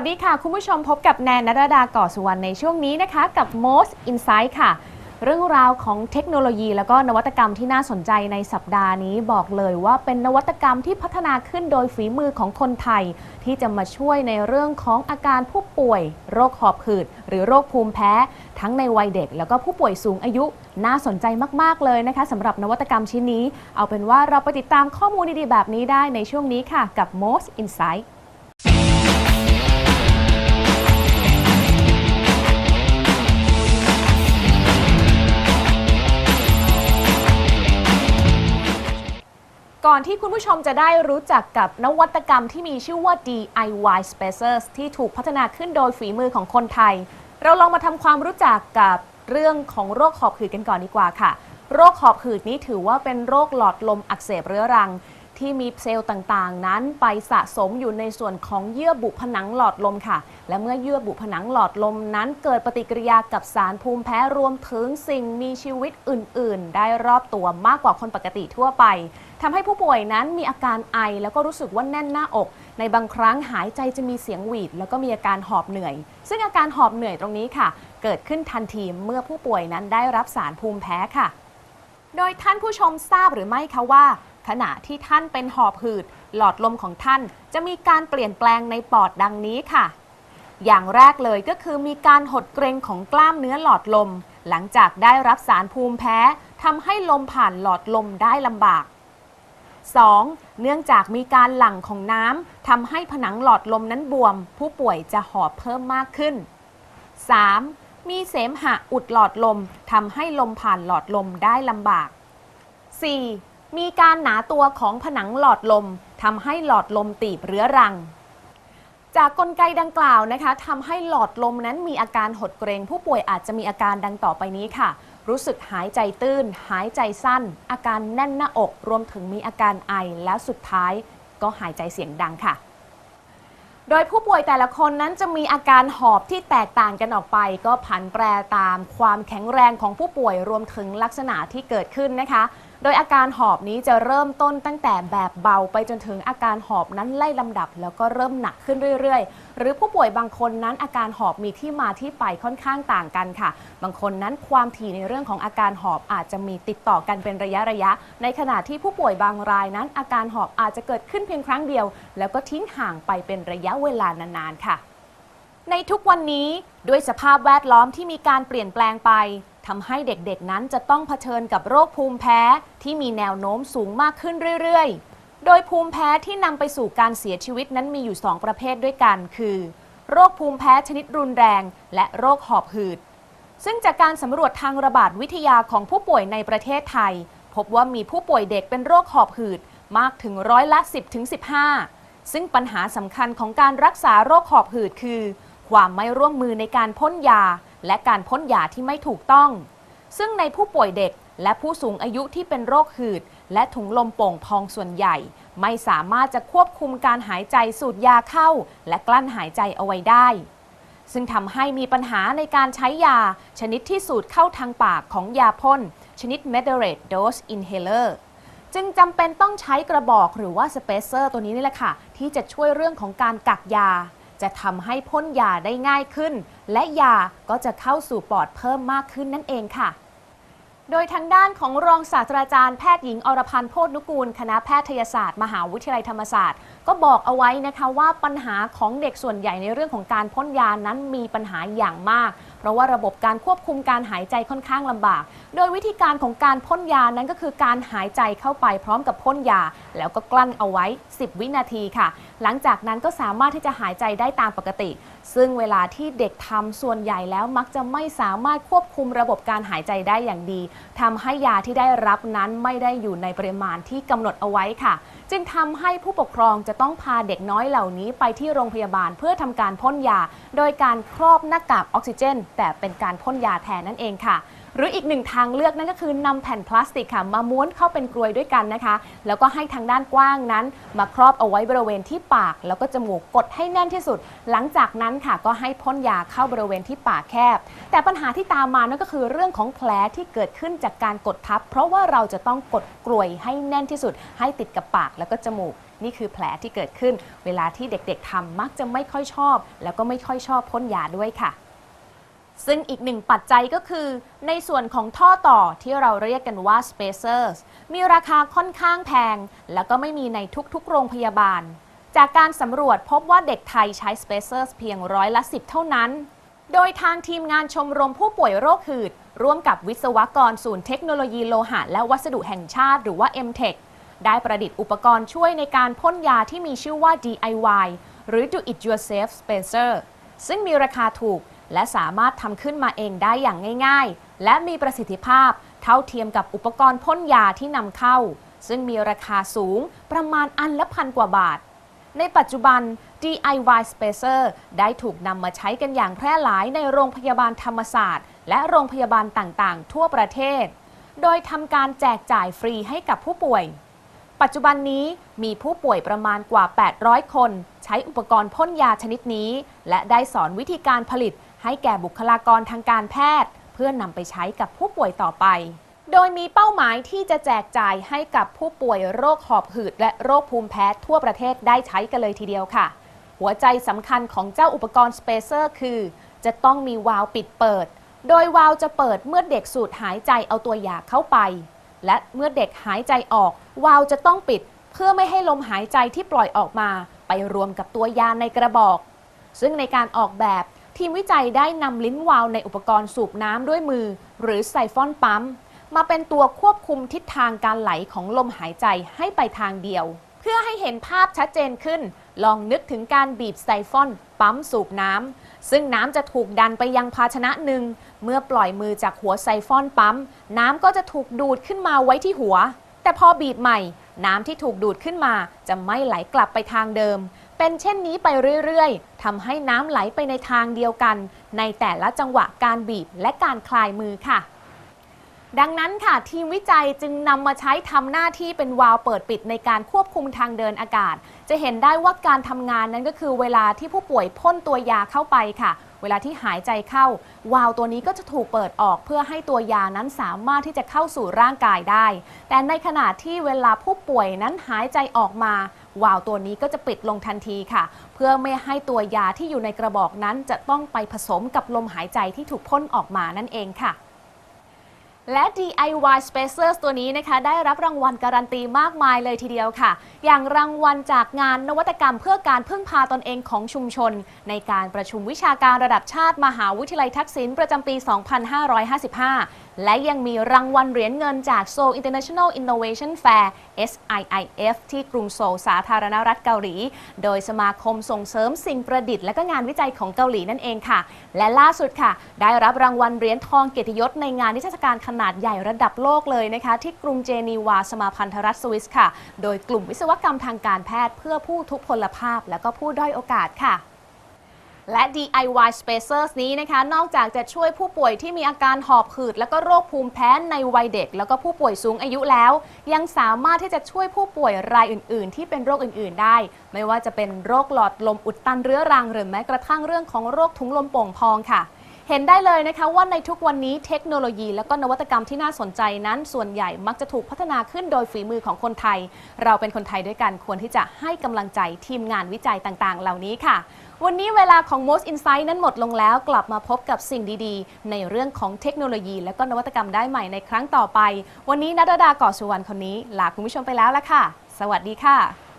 สวัสดีค่ะ คุณผู้ชมพบกับแนนนรดาก่อสุวรรณในช่วงนี้นะคะ กับ Most Insight ค่ะ เรื่องราวของเทคโนโลยี แล้วก็นวัตกรรมที่น่าสนใจในสัปดาห์นี้บอกเลยว่าเป็นนวัตกรรมที่พัฒนาขึ้นโดยฝีมือของคนไทย ที่จะมาช่วยในเรื่องของอาการผู้ป่วย โรคหอบหืด หรือโรคภูมิแพ้ ทั้งในวัยเด็ก แล้วก็ผู้ป่วยสูงอายุน่าสนใจมาก ๆ เลยนะคะสำหรับนวัตกรรมชิ้นนี้ เอาเป็นว่าเราไปติดตามข้อมูลดีๆแบบนี้ได้ในช่วงนี้ค่ะกับ Most Insight ก่อนที่คุณผู้ชมจะได้รู้จักกับนวัตกรรมที่มีชื่อว่า DIY Spacers ที่ถูกพัฒนาขึ้นโดยฝีมือของคนไทย เราลองมาทำความรู้จักกับเรื่องของโรคหอบหืดกันก่อนดีกว่าค่ะ โรคหอบหืดนี้ถือว่าเป็นโรคหลอดลมอักเสบเรื้อรัง ที่มีเซลล์ต่างๆ นั้นไปสะสมอยู่ในส่วนของเยื่อบุผนังหลอดลมค่ะ และเมื่อเยื่อบุผนังหลอดลมนั้น เกิดปฏิกิริยากับสารภูมิแพ้รวมถึงสิ่งมีชีวิตอื่น ๆ ได้รอบตัวมากกว่าคนปกติทั่วไปทำให้ผู้ป่วยนั้นมีอาการไอแล้วก็รู้สึกว่าแน่นหน้าอก ในบางครั้งหายใจจะมีเสียงหวีด แล้วก็มีอาการหอบเหนื่อย ซึ่งอาการหอบเหนื่อยตรงนี้ค่ะ เกิดขึ้นทันทีเมื่อผู้ป่วยนั้นได้รับสารภูมิแพ้ค่ะ โดยท่านผู้ชมทราบหรือไม่คะว่า ขณะที่ท่านเป็นหอบหืด หลอดลมของท่านจะมีการเปลี่ยนแปลงในปอดดังนี้ค่ะ อย่างแรกเลยก็คือมีการหดเกรงของกล้ามเนื้อหลอดลม หลังจากได้รับสารภูมิแพ้ทำให้ลมผ่านหลอดลมได้ลำบาก 2. เนื่องจากมีการหลั่งของน้ำทำให้ผนังหลอดลมนั้นบวม ผู้ป่วยจะหอบเพิ่มมากขึ้น 3. มีเสมหะอุดหลอดลมทำให้ลมผ่านหลอดลมได้ลำบาก 4. มีการหนาตัวของผนังหลอดลมทำให้หลอดลมตีบเรื้อรัง จากกลไกดังกล่าวนะคะทำให้หลอดลมนั้นมีอาการหดเกรง ผู้ป่วยอาจจะมีอาการดังต่อไปนี้ค่ะ รู้สึกหายใจตื้น หายใจสั้น อาการแน่นหน้าอก รวมถึงมีอาการไอแล้วสุดท้ายก็หายใจเสียงดังค่ะ โดยผู้ป่วยแต่ละคนนั้นจะมีอาการหอบที่แตกต่างกันออกไป ก็ผันแปรตามความแข็งแรงของผู้ป่วยรวมถึงลักษณะที่เกิดขึ้นนะคะ โดยอาการหอบนี้จะเริ่มต้นตั้งแต่แบบเบาไปจนถึงอาการหอบนั้นไล่ลำดับ แล้วก็เริ่มหนักขึ้นเรื่อยๆ หรือผู้ป่วยบางคนนั้นอาการหอบมีที่มาที่ไปค่อนข้างต่างกันค่ะ บางคนนั้นความถี่ในเรื่องของอาการหอบอาจจะมีติดต่อกันเป็นระยะระยะ ในขณะที่ผู้ป่วยบางรายนั้น อาการหอบอาจจะเกิดขึ้นเพียงครั้งเดียว แล้วก็ทิ้งห่างไปเป็นระยะเวลานานๆค่ะ ในทุกวันนี้ด้วยสภาพแวดล้อมที่มีการเปลี่ยนแปลงไป ทำให้เด็กๆนั้นจะต้องเผชิญกับโรคภูมิแพ้ที่มีแนวโน้มสูงมากขึ้นเรื่อยๆ โดยภูมิแพ้ที่นำไปสู่การเสียชีวิตนั้นมีอยู่ 2 ประเภทด้วยกัน คือ โรคภูมิแพ้ชนิดรุนแรง และโรคหอบหืด ซึ่งจากการสำรวจทางระบาดวิทยาของผู้ป่วยในประเทศไทย พบว่ามีผู้ป่วยเด็กเป็นโรคหอบหืดมากถึงร้อยละ 10ถึง15 ซึ่งปัญหาสำคัญของการรักษาโรคหอบหืดคือ ความไม่ร่วมมือในการพ่นยา และการพ่นยาที่ไม่ถูกต้อง ซึ่งในผู้ป่วยเด็กและผู้สูงอายุที่เป็นโรคหืด และถุงลมโป่งพองส่วนใหญ่ ไม่สามารถจะควบคุมการหายใจสูดยาเข้า และกลั้นหายใจเอาไว้ได้ ซึ่งทำให้มีปัญหาในการใช้ยา ชนิดที่สูดเข้าทางปากของยาพ่น ชนิด moderate dose inhaler จึงจำเป็นต้องใช้กระบอกหรือว่าสเปเซอร์ตัวนี้นี่แหละค่ะ ที่จะช่วยเรื่องของการกักยา จะทำให้พ่นยาได้ง่ายขึ้น และยาก็จะเข้าสู่ปอดเพิ่มมากขึ้นนั่นเองค่ะ โดยทางด้านของรองศาสตราจารย์แพทย์หญิงอรพันธ์โพธนุกูล คณะแพทยศาสตร์ มหาวิทยาลัยธรรมศาสตร์ ก็บอกเอาไว้นะคะว่าปัญหาของเด็กส่วนใหญ่ในเรื่องของการพ่นยานั้นมีปัญหาอย่างมาก เพราะว่าระบบการควบคุมการหายใจค่อนข้างลำบาก โดยวิธีการของการพ่นยานั้นก็คือการหายใจเข้าไปพร้อมกับพ่นยา แล้วก็กลั้นเอาไว้ 10 วินาทีค่ะ หลังจากนั้นก็สามารถที่จะหายใจได้ตามปกติ ซึ่งเวลาที่เด็กทำส่วนใหญ่แล้วมักจะไม่สามารถควบคุมระบบการหายใจได้อย่างดีทำให้ยาที่ได้รับนั้นไม่ได้อยู่ในปริมาณที่กำหนดเอาไว้ค่ะ จึงทำให้ผู้ปกครองจะต้องพาเด็กน้อยเหล่านี้ไปที่โรงพยาบาลเพื่อทำการพ่นยา โดยการครอบหน้ากากออกซิเจน แต่เป็นการพ่นยาแทนนั่นเองค่ะ หรืออีกหนึ่งทางเลือกนั่นก็คือนำแผ่นพลาสติกค่ะมาม้วนเข้าเป็นกรวยด้วยกันนะคะ แล้วก็ให้ทางด้านกว้างนั้น มาครอบเอาไว้บริเวณที่ปาก แล้วก็จมูกกดให้แน่นที่สุด หลังจากนั้นค่ะก็ให้พ่นยาเข้าบริเวณที่ปากแคบ แต่ปัญหาที่ตามมานั่นก็คือเรื่องของแผลที่เกิดขึ้นจากการกดทับ เพราะว่าเราจะต้องกดกรวยให้แน่นที่สุด ให้ติดกับปากแล้วก็จมูกนี่คือแผลที่เกิดขึ้น เวลาที่เด็กๆทำมักจะไม่ค่อยชอบ แล้วก็ไม่ค่อยชอบพ่นยาด้วยค่ะ ซึ่งอีกหนึ่งปัจจัยก็คือ ในส่วนของท่อต่อที่เราเรียกกันว่า spacers มีราคาค่อนข้างแพง แล้วก็ไม่มีในทุกๆ โรงพยาบาล จากการสำรวจพบว่าเด็กไทยใช้ spacers เพียงร้อยละ 10 เท่านั้น โดยทางทีมงานชมรมผู้ป่วยโรคหืด ร่วมกับวิศวกรศูนย์เทคโนโลยีโลหะและวัสดุแห่งชาติ หรือว่า MTech ได้ประดิษฐ์อุปกรณ์ช่วยในการพ่นยาที่มีชื่อว่า DIY หรือ Do It Yourself Spacer ซึ่งมีราคาถูก และสามารถทำขึ้นมาเองได้อย่างง่าย ๆ และมีประสิทธิภาพเท่าเทียมกับอุปกรณ์พ่นยาที่นำเข้า ซึ่งมีราคาสูงประมาณอันละพันกว่าบาท ในปัจจุบัน DIY Spacer ได้ถูกนำมาใช้กันอย่างแพร่หลายในโรงพยาบาลธรรมศาสตร์ และโรงพยาบาลต่างๆ ทั่วประเทศ โดยทำการแจกจ่ายฟรีให้กับผู้ป่วย ปัจจุบันนี้มีผู้ป่วยประมาณกว่า 800 คน ใช้อุปกรณ์พ่นยาชนิดนี้ และได้สอนวิธีการผลิต ให้แก่บุคลากรทางการแพทย์ เพื่อนำไปใช้กับผู้ป่วยต่อไป โดยมีเป้าหมายที่จะแจกจ่ายให้กับผู้ป่วยโรคหอบหืด และโรคภูมิแพ้ทั่วประเทศได้ใช้กันเลยทีเดียวค่ะ หัวใจสำคัญของเจ้าอุปกรณ์สเปเซอร์คือ จะต้องมีวาล์วปิดเปิด โดยวาล์วจะเปิดเมื่อเด็กสูดหายใจเอาตัวยาเข้าไป และเมื่อเด็กหายใจออก วาล์วจะต้องปิดเพื่อไม่ให้ลมหายใจที่ปล่อยออกมา ไปรวมกับตัวยาในกระบอก ซึ่งในการออกแบบ ทีมวิจัยได้นำลิ้นวาล์วในอุปกรณ์สูบน้ำด้วยมือ หรือไซฟอนปั๊ม มาเป็นตัวควบคุมทิศทางการไหลของลมหายใจให้ไปทางเดียว เพื่อให้เห็นภาพชัดเจนขึ้น ลองนึกถึงการบีบไซฟอนปั๊มสูบน้ำซึ่งน้ำจะถูกดันไปยังภาชนะหนึ่ง เมื่อปล่อยมือจากหัวไซฟอนปั๊ม น้ำก็จะถูกดูดขึ้นมาไว้ที่หัว แต่พอบีบใหม่ น้ำที่ถูกดูดขึ้นมาจะไม่ไหลกลับไปทางเดิม เป็นเช่นนี้ไปเรื่อยๆทำให้น้ำไหลไปในทางเดียวกัน ในแต่ละจังหวะการบีบและการคลายมือค่ะ ดังนั้นค่ะ ทีมวิจัยจึงนำมาใช้ทำหน้าที่เป็นวาล์วเปิดปิดในการควบคุมทางเดินอากาศ จะเห็นได้ว่าการทำงานนั้นก็คือเวลาที่ผู้ป่วยพ่นตัวยาเข้าไปค่ะเวลาที่หายใจเข้า วาล์วตัวนี้ก็จะถูกเปิดออกเพื่อให้ตัวยานั้นสามารถที่จะเข้าสู่ร่างกายได้ แต่ในขณะที่เวลาผู้ป่วยนั้นหายใจออกมา วาล์วตัวนี้ก็จะปิดลงทันทีค่ะ เพื่อไม่ให้ตัวยาที่อยู่ในกระบอกนั้น จะต้องไปผสมกับลมหายใจที่ถูกพ่นออกมานั่นเองค่ะและ DIY Spacers ตัวนี้นะคะ ได้รับรางวัลการันตีมากมายเลยทีเดียวค่ะ อย่างรางวัลจากงานนวัตกรรมเพื่อการพึ่งพาตนเองของชุมชน ในการประชุมวิชาการระดับชาติมหาวิทยาลัยทักษิณประจำปี 2555 และยังมีรางวัลเหรียญเงินจาก Seoul International Innovation Fair SIIF ที่กรุงโซลสาธารณรัฐเกาหลี โดยสมาคมส่งเสริมสิ่งประดิษฐ์และก็งานวิจัยของเกาหลีนั่นเองค่ะ และล่าสุดค่ะ ได้รับรางวัลเหรียญทองเกียรติยศในงานนิทรรศการขนาดใหญ่ระดับโลกเลยนะคะ ที่กรุงเจนีวาสมาพันธรัฐสวิสค่ะ โดยกลุ่มวิศวกรรมทางการแพทย์ เพื่อผู้ทุพพลภาพและก็ผู้ด้อยโอกาสค่ะ และ DIY Spacers นี้นะคะ นอกจากจะช่วยผู้ป่วยที่มีอาการหอบหืด และก็โรคภูมิแพ้ในวัยเด็ก แล้วก็ผู้ป่วยสูงอายุแล้ว ยังสามารถที่จะช่วยผู้ป่วยรายอื่น ๆ ที่เป็นโรคอื่น ๆ ได้ ไม่ว่าจะเป็นโรคหลอดลมอุดตันเรื้อรัง หรือแม้กระทั่งเรื่องของโรคถุงลมโป่งพองค่ะ เห็นได้เลยนะคะว่าในทุกวันนี้เทคโนโลยี และก็นวัตกรรมที่น่าสนใจนั้น ส่วนใหญ่มักจะถูกพัฒนาขึ้นโดยฝีมือของคนไทย เราเป็นคนไทยด้วยกันควรที่จะให้กำลังใจทีมงานวิจัยต่างๆ เหล่านี้ค่ะ วันนี้เวลาของ Most Insight นั้นหมดลงแล้ว กลับมาพบกับสิ่งดีๆ ในเรื่องของเทคโนโลยี และก็นวัตกรรมได้ใหม่ในครั้งต่อไป วันนี้นัดดาก่อสุวรรณคนนี้ลาคุณผู้ชมไปแล้วละค่ะ สวัสดีค่ะ